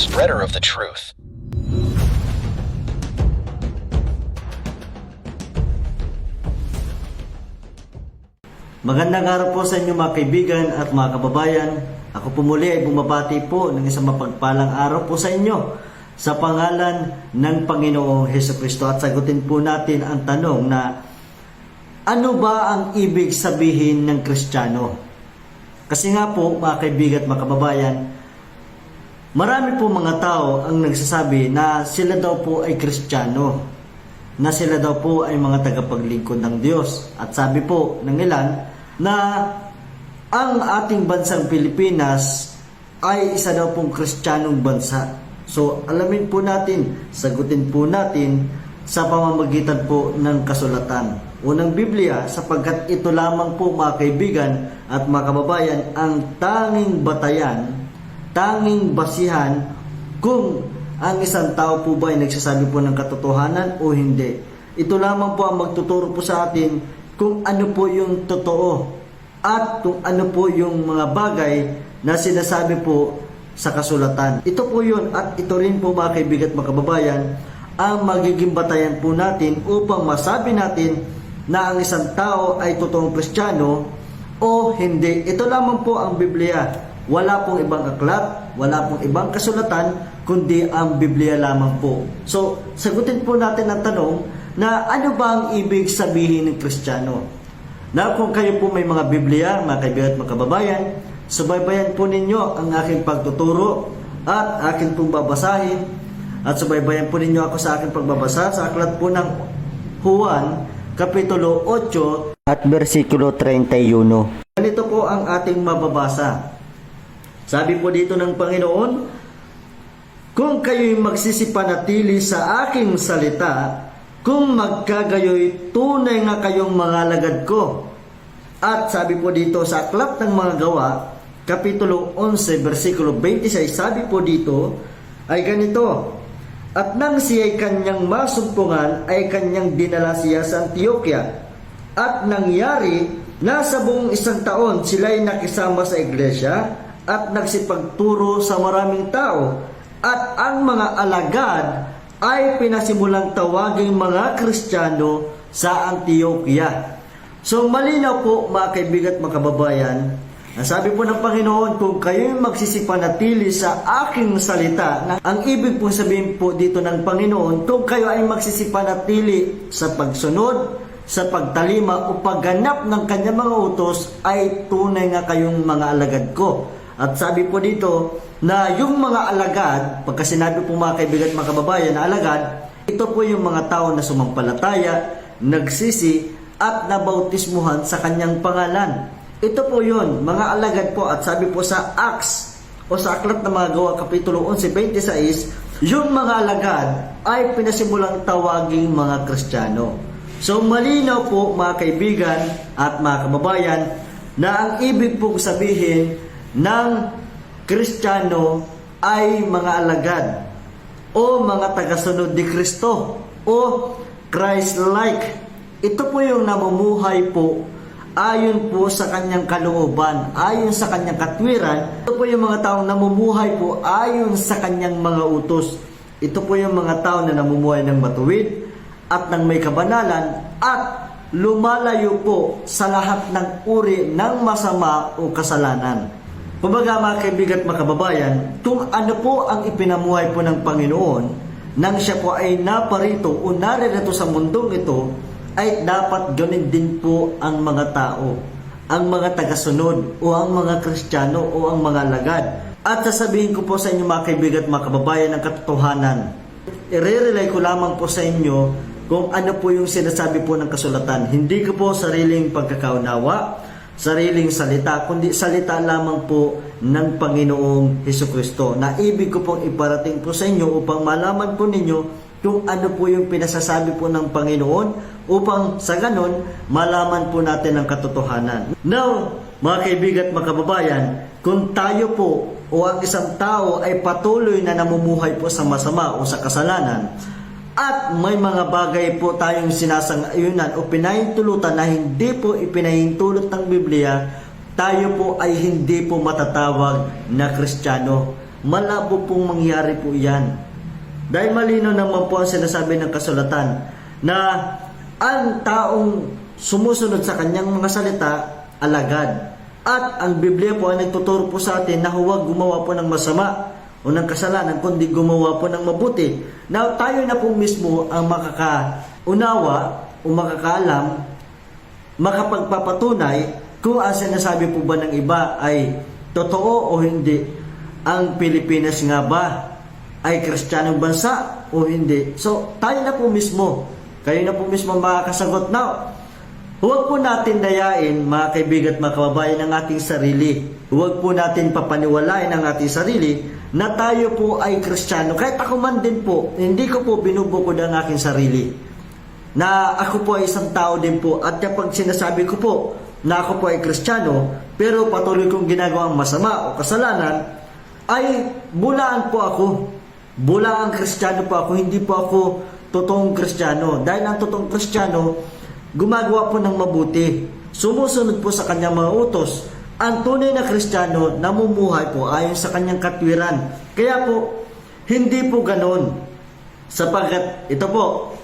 spreader of the truth. Magandang araw po sa inyo mga kaibigan at mga kababayan. Ako po muli ay bumabati po ng isang mapagpalang araw po sa inyo sa pangalan ng Panginoong Heso Kristo at sagutin po natin ang tanong na ano ba ang ibig sabihin ng Kristiyano? Kasi nga po mga kaibigan at mga kababayan, marami po mga tao ang nagsasabi na sila daw po ay Kristiyano na sila daw po ay mga tagapaglingkod ng Diyos. At sabi po ng ilan na ang ating bansang Pilipinas ay isa daw pong kristyanong bansa. So alamin po natin, sagutin po natin sa pamamagitan po ng kasulatan. Unang Biblia sapagkat ito lamang po mga kaibigan at mga kababayan ang tanging batayan, tanging basihan kung ang isang tao po ba ay nagsasabi po ng katotohanan o hindi. Ito lamang po ang magtuturo po sa atin kung ano po yung totoo at kung ano po yung mga bagay na sinasabi po sa kasulatan. Ito po yun at ito rin po mga kaibigan at mga kababayan ang magiging batayan po natin upang masabi natin na ang isang tao ay totoong kristyano o hindi. Ito lamang po ang Biblia. Wala pong ibang aklat, wala pong ibang kasulatan, kundi ang Biblia lamang po. So, sagutin po natin ang tanong na ano ba ang ibig sabihin ng Kristiyano? Na kung kayo po may mga Biblia, mga kaibigan at mga kababayan, subaybayan po ninyo ang aking pagtuturo at aking pong babasahin at subaybayan po ninyo ako sa aking pagbabasa sa aklat po ng Juan, Kapitulo 8 at versikulo 31. Ganito po ang ating mababasa. Sabi po dito ng Panginoon, Kung kayo'y magsisipanatili sa aking salita, kung magkagayoy tunay nga kayong mga lagad ko. At sabi po dito sa aklat ng mga gawa, Kapitulo 11, versikulo 26, sabi po dito ay ganito, At nang siya'y kanyang masumpungan ay kanyang dinala siya sa Antioquia. At nangyari na sa buong isang taon sila'y nakisama sa iglesia at nagsipagturo sa maraming tao. At ang mga alagad ay pinasimulang tawaging mga Kristiyano sa Antioquia. So malinaw po mga kaibigan at mga kababayan, sabi po ng Panginoon, kung kayo'y magsisipanatili sa aking salita, na ang ibig po sabihin po dito ng Panginoon, kung kayo ay magsisipanatili sa pagsunod, sa pagtalima o pagganap ng kanyang mga utos, ay tunay nga kayong mga alagad ko. At sabi po dito na yung mga alagad, pagka sinabi po mga kaibigan at mga kababayan na alagad, ito po yung mga tao na sumampalataya, nagsisi, at nabautismuhan sa kanyang pangalan. Ito po yun, mga alagad po at sabi po sa Acts o sa Aklat ng mga Gawa Kapitulo 11.26, yung mga alagad ay pinasimulang tawaging mga Kristiyano. So malinaw po mga kaibigan at mga kababayan na ang ibig pong sabihin ng Kristiyano ay mga alagad o mga tagasunod ni Kristo o Christ-like. Ito po yung namumuhay po ayon po sa kanyang kalooban, ayon sa kanyang katwiran. Ito po yung mga taong namumuhay po ayon sa kanyang mga utos. Ito po yung mga tao na namumuhay ng matuwid at ng may kabanalan at lumalayo po sa lahat ng uri ng masama o kasalanan. Kumbaga mga kaibigan at mga kababayan, kung ano po ang ipinamuhay po ng Panginoon nang siya po ay naparito o naririto sa mundong ito, ay dapat ganun din po ang mga tao, ang mga tagasunod o ang mga Kristiyano o ang mga lagad. At sasabihin ko po sa inyo mga kaibigan at mga ng katotohanan. I-relay ko lamang po sa inyo kung ano po yung sinasabi po ng kasulatan. Hindi ko po sariling pagkakaunawa, sariling salita, kundi salita lamang po ng Panginoong Heso Kristo na ibig ko pong iparating po sa inyo upang malaman po ninyo kung ano po yung pinasasabi po ng Panginoon upang sa ganon malaman po natin ang katotohanan. Now, mga kaibigan at mga kung tayo po o ang isang tao ay patuloy na namumuhay po sa masama o sa kasalanan, at may mga bagay po tayong sinasangayunan o pinahintulutan na hindi po ipinahintulot ng Biblia, tayo po ay hindi po matatawag na Kristiyano. malabo pong mangyari po yan. Dahil malino naman po ang sinasabi ng kasulatan na ang taong sumusunod sa kanyang mga salita, alagad. At ang Biblia po ay nagtuturo po sa atin na huwag gumawa po ng masama o ng kasalanan, kundi gumawa po ng mabuti. Now, tayo na po mismo ang makakaunawa o makakaalam, makapagpapatunay kung ang sinasabi po ba ng iba ay totoo o hindi. Ang Pilipinas nga ba ay kristyanong bansa o hindi? So, tayo na po mismo, kayo na po mismo makakasagot. Now, huwag po natin dayain, mga kaibigan at mga kababayan, ang ating sarili. Huwag po natin papaniwalain ang ating sarili na tayo po ay kristyano. Kahit ako man din po, hindi ko po binubukod ang aking sarili. Na ako po ay isang tao din po. At kapag sinasabi ko po na ako po ay kristyano pero patuloy kong ginagawang masama o kasalanan ay bulaan po ako. Bulaan kristyano po ako. Hindi po ako totoong kristyano dahil ang totoong kristyano gumagawa po ng mabuti. Sumusunod po sa kanyang mga utos ang tunay na kristyano namumuhay po ayon sa kanyang katwiran kaya po hindi po ganon sapagkat ito po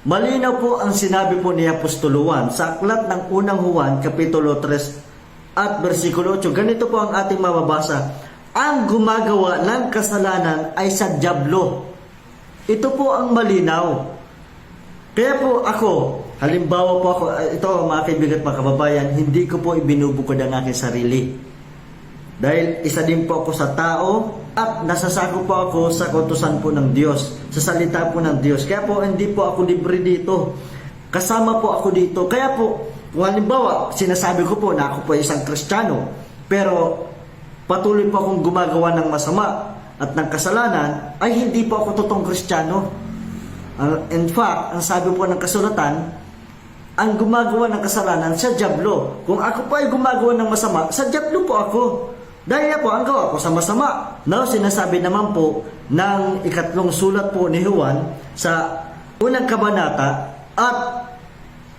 Malinaw po ang sinabi po ni Apostolo Juan sa aklat ng unang Juan, Kapitulo 3 at versikulo 8. Ganito po ang ating mababasa. Ang gumagawa ng kasalanan ay sa Diablo. Ito po ang malinaw. Kaya po ako, halimbawa po ako, ito mga kaibigan at mga kababayan, hindi ko po ibinubukod ang aking sarili. Dahil isa din po ako sa tao at nasasako po ako sa kautusan po ng Diyos, sa salita po ng Diyos. Kaya po hindi po ako libre dito. Kasama po ako dito. Kaya po, kung halimbawa, sinasabi ko po na ako po isang kristyano, pero patuloy po akong gumagawa ng masama at ng kasalanan, ay hindi po ako totoong kristyano. Uh, in fact, ang sabi po ng kasulatan, ang gumagawa ng kasalanan sa Diablo. Kung ako po ay gumagawa ng masama, sa Diablo po ako. Dahil po, ang gawa ko sa masama. Now, sinasabi naman po ng ikatlong sulat po ni Juan sa unang kabanata at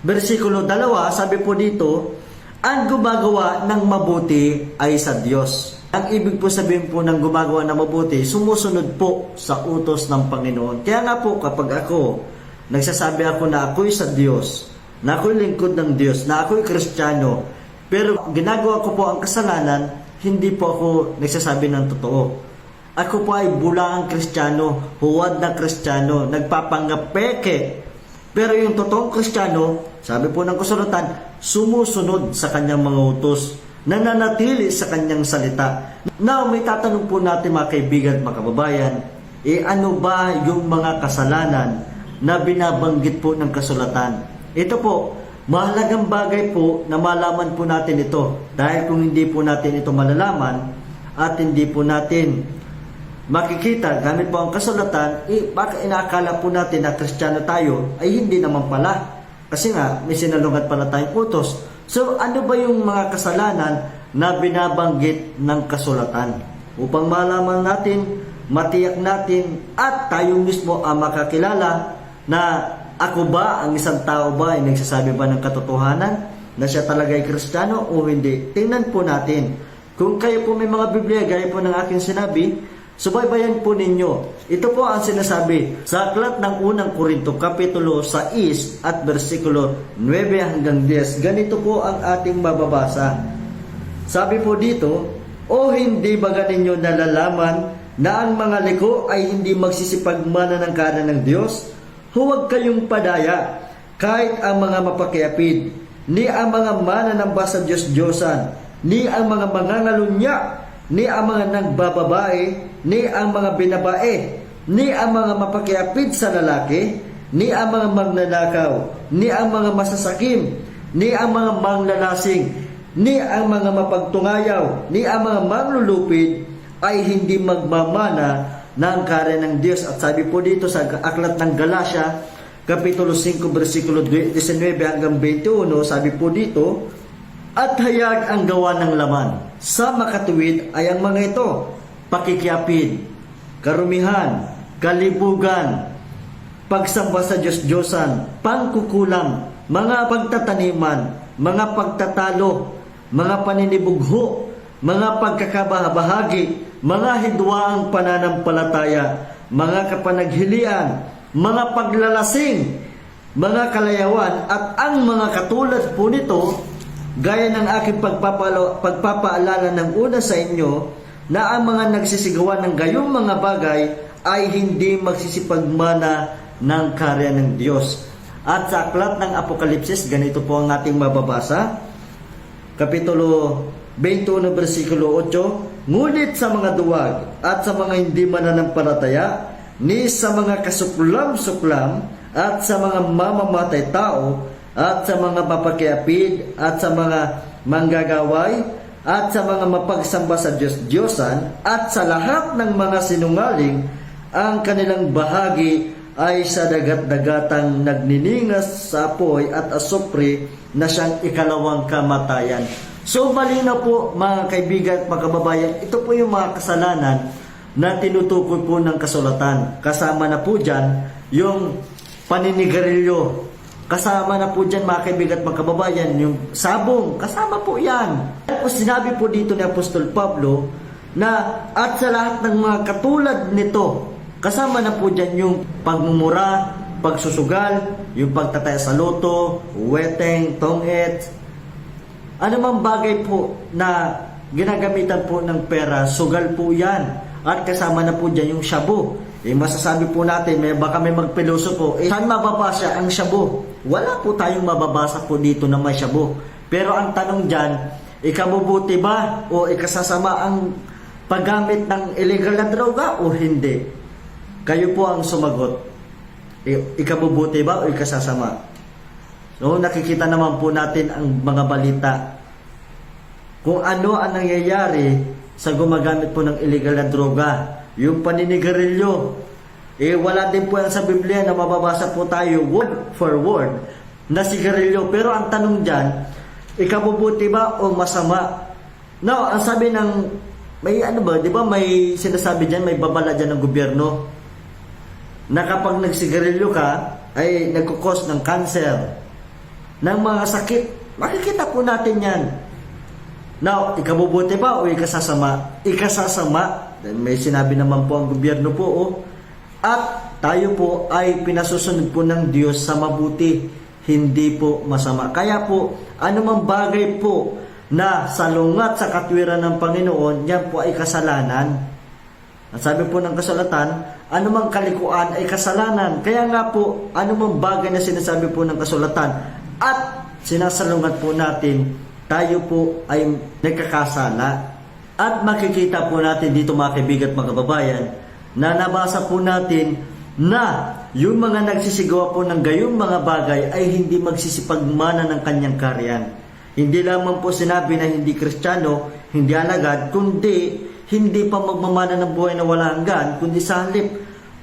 versikulo dalawa, sabi po dito, ang gumagawa ng mabuti ay sa Diyos. Ang ibig po sabihin po ng gumagawa ng mabuti, sumusunod po sa utos ng Panginoon. Kaya nga po kapag ako, nagsasabi ako na ako'y sa Diyos, na ako'y lingkod ng Diyos, na ako'y kristyano, pero ginagawa ko po ang kasalanan, hindi po ako nagsasabi ng totoo. Ako po ay bulaang kristyano, huwad na kristyano, nagpapangapeke. Pero yung totoong kristyano, sabi po ng kasulatan, sumusunod sa kanyang mga utos, nananatili sa kanyang salita. Now, may tatanong po natin mga kaibigan at mga kababayan, eh ano ba yung mga kasalanan na binabanggit po ng kasulatan? Ito po, Mahalagang bagay po na malaman po natin ito dahil kung hindi po natin ito malalaman at hindi po natin makikita gamit po ang kasulatan, eh, baka inaakala po natin na kristyano tayo ay hindi naman pala. Kasi nga, may sinalungat pala tayong utos. So, ano ba yung mga kasalanan na binabanggit ng kasulatan? Upang malaman natin, matiyak natin, at tayo mismo ang makakilala na ako ba, ang isang tao ba ay nagsasabi ba ng katotohanan na siya talaga ay kristyano o hindi? Tingnan po natin. Kung kayo po may mga Biblia, gaya po ng aking sinabi, subaybayan po ninyo. Ito po ang sinasabi sa aklat ng unang Korinto, Kapitulo 6 at versikulo 9 hanggang 10. Ganito po ang ating mababasa. Sabi po dito, O hindi ba ninyo nalalaman na ang mga liko ay hindi magsisipagmana ng kanan ng Diyos? Huwag kayong padaya, kahit ang mga mapakiapid, ni ang mga mananamba sa Diyos-Diyosan, ni ang mga mangangalunya, ni ang mga nagbababae, ni ang mga binabae, ni ang mga mapakiapid sa lalaki, ni ang mga magnanakaw, ni ang mga masasakim, ni ang mga manglalasing, ni ang mga mapagtungayaw, ni ang mga manglulupid, ay hindi magmamana ng kare ng Diyos. At sabi po dito sa aklat ng Galacia, Kapitulo 5, versikulo 19 hanggang 21, sabi po dito, At hayag ang gawa ng laman. Sa makatuwid ay ang mga ito, pakikiapid, karumihan, kalibugan, pagsamba sa Diyos-Diyosan, pangkukulam, mga pagtataniman, mga pagtatalo, mga paninibugho, mga pagkakabahagi, mga hidwaang pananampalataya, mga kapanaghilian, mga paglalasing, mga kalayawan, at ang mga katulad po nito, gaya ng aking pagpapalo, pagpapaalala ng una sa inyo, na ang mga nagsisigawan ng gayong mga bagay ay hindi magsisipagmana ng karya ng Diyos. At sa aklat ng Apokalipsis, ganito po ang ating mababasa. Kapitulo 21, versikulo 8, Ngunit sa mga duwag at sa mga hindi mananampalataya, ni sa mga kasuklam-suklam at sa mga mamamatay tao at sa mga papakiapid at sa mga manggagaway at sa mga mapagsamba sa Diyos-Diyosan at sa lahat ng mga sinungaling ang kanilang bahagi ay sa dagat-dagatang nagniningas sa apoy at asupre na siyang ikalawang kamatayan. So malinaw po mga kaibigan at mga kababayan, ito po yung mga kasalanan na tinutukoy po ng kasulatan. Kasama na po dyan yung paninigarilyo. Kasama na po dyan mga kaibigan at mga kababayan, yung sabong, kasama po yan. At sinabi po dito ni Apostol Pablo na at sa lahat ng mga katulad nito, kasama na po dyan yung pagmumura, pagsusugal, yung pagtataya sa loto, weteng, tongit, ano mang bagay po na ginagamitan po ng pera, sugal po yan. At kasama na po dyan yung shabu. Eh, masasabi po natin, may baka may magpiloso po, eh, saan mababasa ang shabu? Wala po tayong mababasa po dito na may shabu. Pero ang tanong dyan, ikabubuti ba o ikasasama ang paggamit ng illegal na droga o hindi? Kayo po ang sumagot. I- ikabubuti ba o ikasasama? So nakikita naman po natin ang mga balita kung ano ang nangyayari sa gumagamit po ng illegal na droga. Yung paninigarilyo, eh wala din po yan sa Biblia na mababasa po tayo word for word na sigarilyo. Pero ang tanong dyan, ikabubuti ba o masama? Now, ang sabi ng, may ano ba, di ba may sinasabi dyan, may babala dyan ng gobyerno na kapag nagsigarilyo ka, ay nagkukos ng cancer, ng mga sakit. Makikita po natin yan. Now, ikabubuti ba o ikasasama? Ikasasama. Then May sinabi naman po ang gobyerno po. Oh. At tayo po ay pinasusunod po ng Diyos sa mabuti, hindi po masama. Kaya po, anumang bagay po na salungat sa katwiran ng Panginoon, yan po ay kasalanan. At sabi po ng kasulatan, anumang kalikuan ay kasalanan. Kaya nga po, anumang bagay na sinasabi po ng kasulatan at sinasalungat po natin, tayo po ay nagkakasala. At makikita po natin dito mga kaibigan at mga kababayan, na nabasa po natin na yung mga nagsisigawa po ng gayong mga bagay ay hindi magsisipagmana ng kanyang karyan. Hindi lamang po sinabi na hindi kristyano, hindi alagad, kundi hindi pa magmamana ng buhay na wala hanggan, kundi sa halip,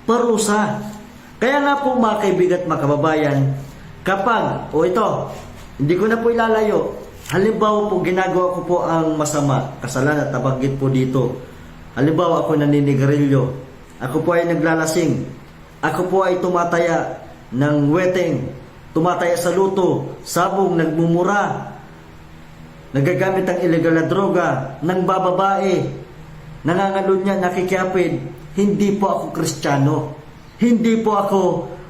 parusa. Kaya nga po mga kaibigan at mga kababayan, kapag, o ito, hindi ko na po ilalayo, halimbawa po ginagawa ko po ang masama, kasalanan at nabanggit po dito. Halimbawa ako naninigarilyo, ako po ay naglalasing, ako po ay tumataya ng weteng, tumataya sa luto, sabong, nagmumura, nagagamit ng illegal na droga, ng bababae, nangangalunya, nakikiapid, hindi po ako kristyano. Hindi po ako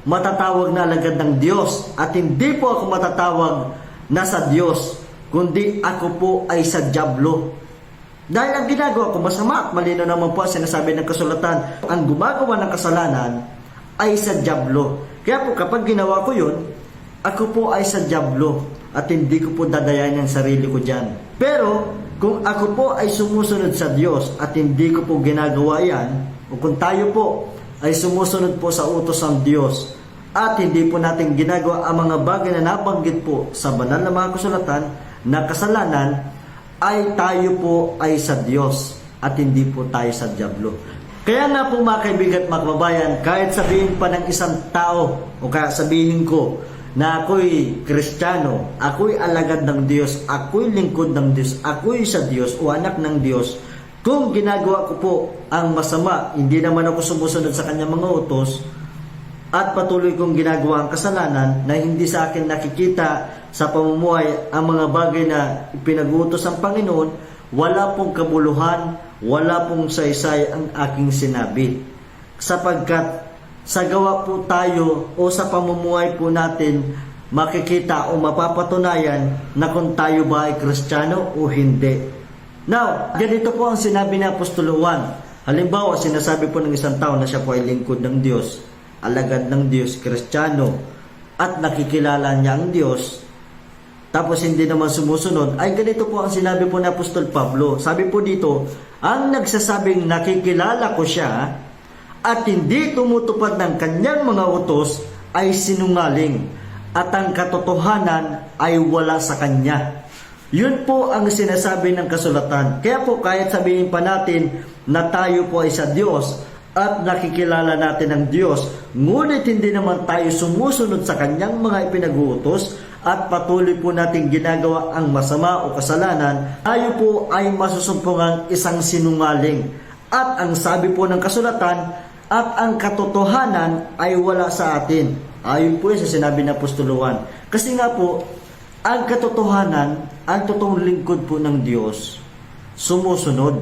matatawag na alagad ng Diyos at hindi po ako matatawag na sa Diyos, kundi ako po ay sa Diablo. Dahil ang ginagawa ko masama at malino naman po ang sinasabi ng kasulatan, ang gumagawa ng kasalanan ay sa Diablo. Kaya po kapag ginawa ko yun, ako po ay sa Diablo at hindi ko po dadayan ang sarili ko dyan. Pero kung ako po ay sumusunod sa Diyos at hindi ko po ginagawa yan, o kung tayo po ay sumusunod po sa utos ng Diyos at hindi po natin ginagawa ang mga bagay na nabanggit po sa banal na mga kasulatan na kasalanan, ay tayo po ay sa Diyos at hindi po tayo sa Diablo. Kaya nga po mga kaibigan at mga kahit sabihin pa ng isang tao o kaya sabihin ko na ako'y kristyano, ako'y alagad ng Diyos, ako'y lingkod ng Diyos, ako'y sa Diyos o anak ng Diyos, kung ginagawa ko po ang masama, hindi naman ako sumusunod sa kanyang mga utos, at patuloy kong ginagawa ang kasalanan na hindi sa akin nakikita sa pamumuhay ang mga bagay na pinag-utos ng Panginoon, wala pong kabuluhan, wala pong saysay ang aking sinabi. Sapagkat sa gawa po tayo o sa pamumuhay po natin, makikita o mapapatunayan na kung tayo ba ay kristyano o hindi. Now, ganito po ang sinabi ni Apostol Juan. Halimbawa, sinasabi po ng isang tao na siya po ay lingkod ng Diyos, alagad ng Diyos, kristyano, at nakikilala niya ang Diyos, tapos hindi naman sumusunod, ay ganito po ang sinabi po ni Apostol Pablo. Sabi po dito, ang nagsasabing nakikilala ko siya at hindi tumutupad ng kanyang mga utos ay sinungaling at ang katotohanan ay wala sa kanya. Yun po ang sinasabi ng kasulatan. Kaya po kahit sabihin pa natin na tayo po ay sa Diyos at nakikilala natin ang Diyos, ngunit hindi naman tayo sumusunod sa kanyang mga ipinag-uutos at patuloy po natin ginagawa ang masama o kasalanan, tayo po ay masusumpungang isang sinungaling. At ang sabi po ng kasulatan, at ang katotohanan ay wala sa atin. Ayon po sa sinabi ng Apostol. Kasi nga po, ang katotohanan, ang totoong lingkod po ng Diyos, sumusunod.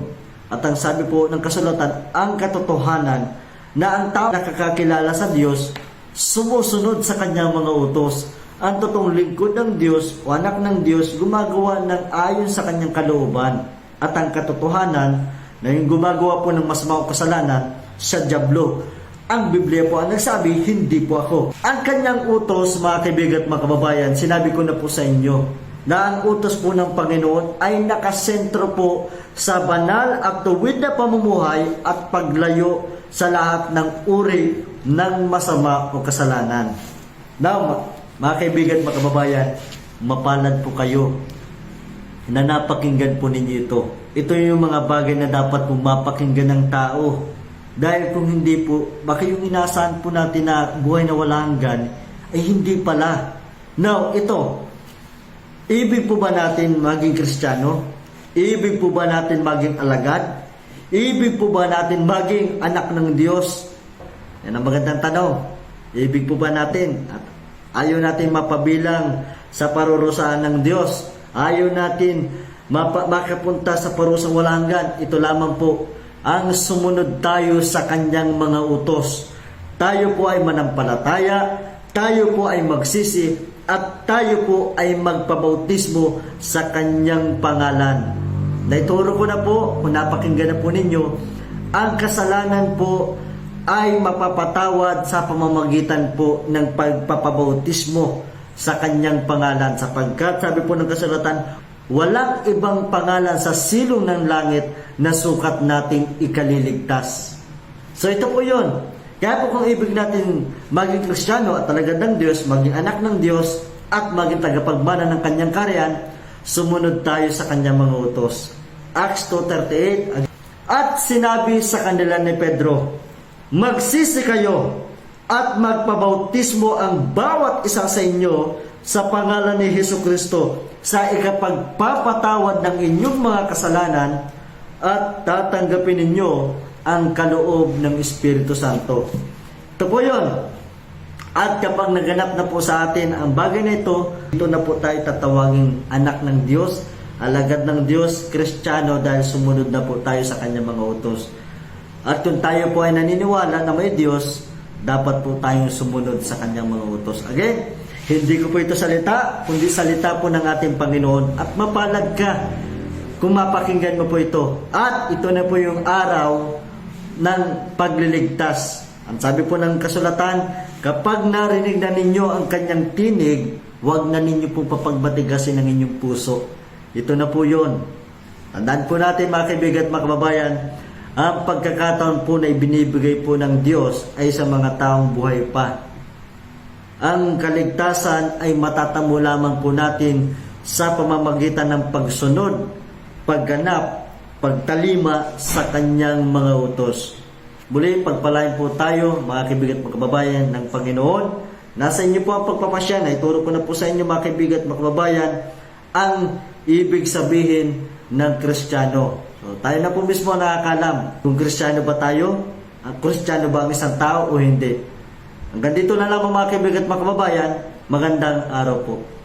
At ang sabi po ng kasulatan, ang katotohanan na ang tao nakakakilala sa Diyos, sumusunod sa kanyang mga utos. Ang totoong lingkod ng Diyos o anak ng Diyos, gumagawa ng ayon sa kanyang kalooban. At ang katotohanan na yung gumagawa po ng masama o kasalanan, sa Diablo. Ang Biblia po ang nagsabi, hindi po ako. Ang kanyang utos, mga kaibigan at mga kababayan, sinabi ko na po sa inyo, na ang utos po ng Panginoon ay nakasentro po sa banal at tuwid na pamumuhay at paglayo sa lahat ng uri ng masama o kasalanan. Now, mga kaibigan, mga kababayan, mapalad po kayo na napakinggan po ninyo ito. Ito yung mga bagay na dapat po mapakinggan ng tao. Dahil kung hindi po, baka yung inasahan po natin na buhay na wala hanggan, ay hindi pala. Now, ito, ibig po ba natin maging kristyano? Ibig po ba natin maging alagad? Ibig po ba natin maging anak ng Diyos? Yan ang magandang tanong. Ibig po ba natin? At ayaw natin mapabilang sa parurusahan ng Diyos. Ayaw natin mapa- makapunta sa parusang walang hanggan. Ito lamang po ang sumunod tayo sa kanyang mga utos. Tayo po ay manampalataya, tayo po ay magsisi, at tayo po ay magpabautismo sa kanyang pangalan. Naituro ko na po, kung napakinggan na po ninyo, ang kasalanan po ay mapapatawad sa pamamagitan po ng pagpapabautismo sa kanyang pangalan sapagkat sabi po ng kasulatan walang ibang pangalan sa silong ng langit na sukat nating ikaliligtas. So ito po yun. Kaya po kung ibig natin maging kristyano at talaga ng Diyos, maging anak ng Diyos, at maging tagapagmana ng kanyang karyan, sumunod tayo sa kanyang mga utos. Acts 2.38 At sinabi sa kanila ni Pedro, Magsisi kayo at magpabautismo ang bawat isa sa inyo sa pangalan ni Heso Kristo sa ikapagpapatawad ng inyong mga kasalanan at tatanggapin ninyo ang kaloob ng Espiritu Santo. Ito po yun. At kapag naganap na po sa atin ang bagay na ito, ito na po tayo tatawaging anak ng Diyos, alagad ng Diyos, Kristiyano dahil sumunod na po tayo sa kanyang mga utos. At kung tayo po ay naniniwala na may Diyos, dapat po tayong sumunod sa kanyang mga utos. Again, hindi ko po ito salita, kundi salita po ng ating Panginoon at mapalad ka kung mapakinggan mo po ito. At ito na po yung araw ng pagliligtas. Ang sabi po ng kasulatan, kapag narinig na ninyo ang kanyang tinig, huwag na ninyo po papagbatigasin ang inyong puso. Ito na po yon. Tandaan po natin mga kaibigan at mga kababayan, ang pagkakataon po na ibinibigay po ng Diyos ay sa mga taong buhay pa. Ang kaligtasan ay matatamo lamang po natin sa pamamagitan ng pagsunod, pagganap, pagtalima sa kanyang mga utos. Muli, pagpalain po tayo, mga kaibigan at mga ng Panginoon. Nasa inyo po ang pagpapasya na ituro ko na po sa inyo mga kaibigan at mga ang ibig sabihin ng Kristiyano. So, tayo na po mismo nakakalam kung Kristiyano ba tayo, ang Kristiyano ba ang isang tao o hindi. Hanggang dito na lang mga kaibigan at mga magandang araw po.